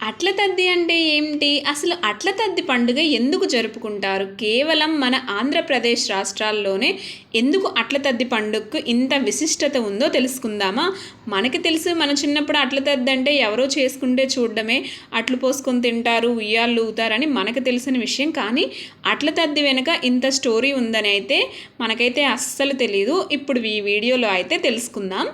అట్ల తద్ది అంటే ఏమిటి? అసలు అట్ల తద్ది పండుగ ఎందుకు జరుపుకుంటారు? కేవలం మన ఆంధ్రప్రదేశ్ రాష్ట్రాల్లోనే ఎందుకు అట్ల తద్ది పండుగకు ఇంత విశిష్టత ఉందో తెలుసుకుందామా? మనకి తెలుసు మన చిన్నప్పుడు అట్ల తద్ది అంటే ఎవరో చేసుకుంటే చూడడమే అట్లు పోసుకొని తింటారు ఉయ్యాళ్ళు ఊతారని మనకు తెలిసిన విషయం. కానీ అట్ల తద్ది వెనుక ఇంత స్టోరీ ఉందని అయితే మనకైతే అస్సలు తెలియదు ఇప్పుడు ఈ వీడియోలో అయితే తెలుసుకుందాం.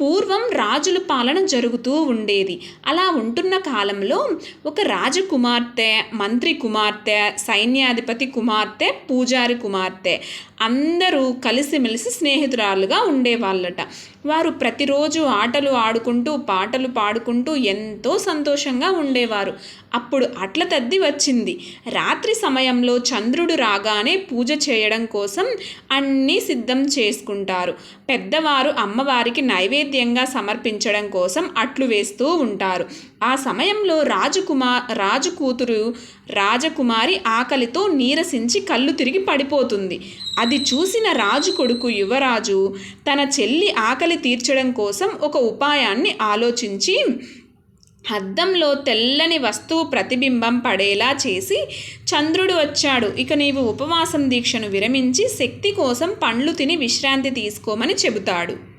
పూర్వం రాజుల పాలన జరుగుతూ ఉండేది. అలా ఉంటున్న కాలంలో ఒక రాజకుమార్తె మంత్రి కుమార్తె సైన్యాధిపతి కుమార్తె పూజారి కుమార్తె అందరూ కలిసిమెలిసి స్నేహితురాలుగా ఉండేవాళ్ళట. వారు ప్రతిరోజు ఆటలు ఆడుకుంటూ పాటలు పాడుకుంటూ ఎంతో సంతోషంగా ఉండేవారు. అప్పుడు అట్ల తద్ది వచ్చింది. రాత్రి సమయంలో చంద్రుడు రాగానే పూజ చేయడం కోసం అన్నీ సిద్ధం చేసుకుంటారు. పెద్దవారు అమ్మవారికి నైవేద్యంగా సమర్పించడం కోసం అట్లు వేస్తూ ఉంటారు. ఆ సమయంలో రాజకుమార్ రాజు కూతురు రాజకుమారి ఆకలితో నీరసించి కళ్ళు తిరిగి పడిపోతుంది. అది చూసిన రాజు కొడుకు యువరాజు తన చెల్లి ఆకలి తీర్చడం కోసం ఒక ఉపాయాన్ని ఆలోచించి అద్దంలో తెల్లని వస్తువు ప్రతిబింబం పడేలా చేసి చంద్రుడు వచ్చాడు. ఇక నీవు ఉపవాసం దీక్షను విరమించి శక్తి కోసం పండ్లు తిని విశ్రాంతి తీసుకోమని చెబుతాడు.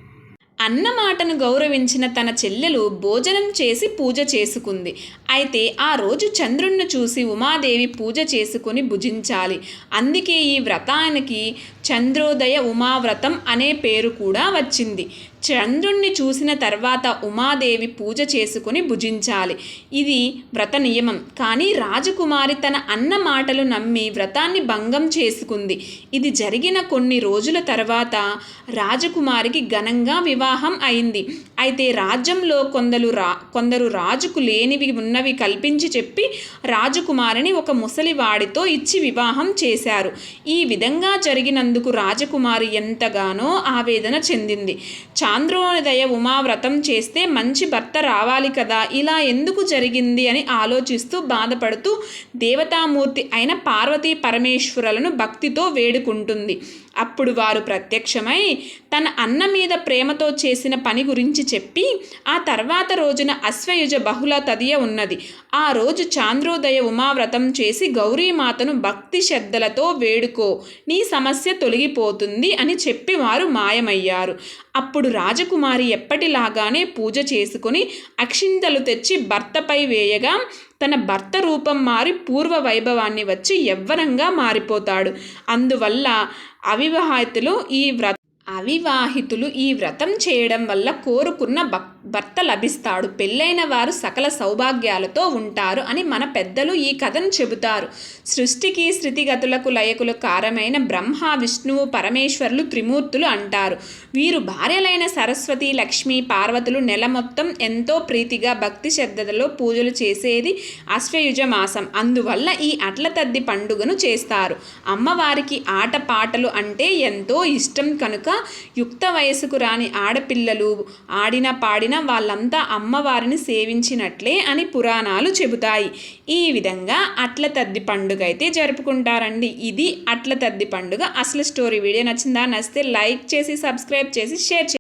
అన్న మాటను గౌరవించిన తన చెల్లెలు భోజనం చేసి పూజ చేసుకుంది. అయితే ఆ రోజు చంద్రుణ్ణి చూసి ఉమాదేవి పూజ చేసుకుని భుజించాలి. అందుకే ఈ వ్రతానికి చంద్రోదయ ఉమావ్రతం అనే పేరు కూడా వచ్చింది. చంద్రుణ్ణి చూసిన తర్వాత ఉమాదేవి పూజ చేసుకుని భుజించాలి. ఇది వ్రత నియమం. కానీ రాజకుమారి తన అన్న మాటలు నమ్మి వ్రతాన్ని భంగం చేసుకుంది. ఇది జరిగిన కొన్ని రోజుల తర్వాత రాజకుమారికి ఘనంగా వివాహం అయింది. అయితే రాజ్యంలో కొందరు రా కొందరు రాజుకు లేనివి ఉన్నవి కల్పించి చెప్పి రాజకుమారిని ఒక ముసలివాడితో ఇచ్చి వివాహం చేశారు. ఈ విధంగా జరిగినందు అందుకు రాజకుమారి ఎంతగానో ఆవేదన చెందింది. చాంద్రోదయ ఉమావ్రతం చేస్తే మంచి భర్త రావాలి కదా ఇలా ఎందుకు జరిగింది అని ఆలోచిస్తూ బాధపడుతూ దేవతామూర్తి అయిన పార్వతీ పరమేశ్వరులను భక్తితో వేడుకుంటుంది. అప్పుడు వారు ప్రత్యక్షమై తన అన్న మీద ప్రేమతో చేసిన పని గురించి చెప్పి ఆ తర్వాత రోజున అశ్వయుజ బహుళ తదియ ఉన్నది. ఆ రోజు చాంద్రోదయ ఉమావ్రతం చేసి గౌరీమాతను భక్తి శ్రద్ధలతో వేడుకో నీ సమస్య తొలగిపోతుంది అని చెప్పి వారు మాయమయ్యారు. అప్పుడు రాజకుమారి ఎప్పటిలాగానే పూజ చేసుకుని అక్షింతలు తెచ్చి భర్తపై వేయగా తన భర్త రూపం మారి పూర్వ వైభవాన్ని వచ్చి యవ్వనంగా మారిపోతాడు. అందువల్ల అవివాహితులు ఈ వ్రత అవివాహితులు ఈ వ్రతం చేయడం వల్ల కోరుకున్న భర్త లభిస్తాడు. పెళ్ళైన వారు సకల సౌభాగ్యాలతో ఉంటారు అని మన పెద్దలు ఈ కథను చెబుతారు. సృష్టికి స్థితిగతులకు లయకులు కారమైన బ్రహ్మ విష్ణువు పరమేశ్వరులు త్రిమూర్తులు అంటారు. వీరు భార్యలైన సరస్వతి లక్ష్మి పార్వతులు నెల మొత్తం ఎంతో ప్రీతిగా భక్తి శ్రద్ధలో పూజలు చేసేది అశ్వయుజ మాసం. అందువల్ల ఈ అట్లతద్ది పండుగను చేస్తారు. అమ్మవారికి ఆట పాటలు అంటే ఎంతో ఇష్టం కనుక యుక్త వయసుకు రాని ఆడపిల్లలు ఆడిన పాడిన వాళ్ళంతా అమ్మవారిని సేవించినట్లే అని పురాణాలు చెబుతాయి. ఈ విధంగా అట్ల తద్ది పండుగ అయితే జరుపుకుంటారండి. ఇది అట్ల తద్ది పండుగ. అసలు స్టోరీ వీడియో నచ్చిందా? నచ్చితే లైక్ చేసి సబ్స్క్రైబ్ చేసి షేర్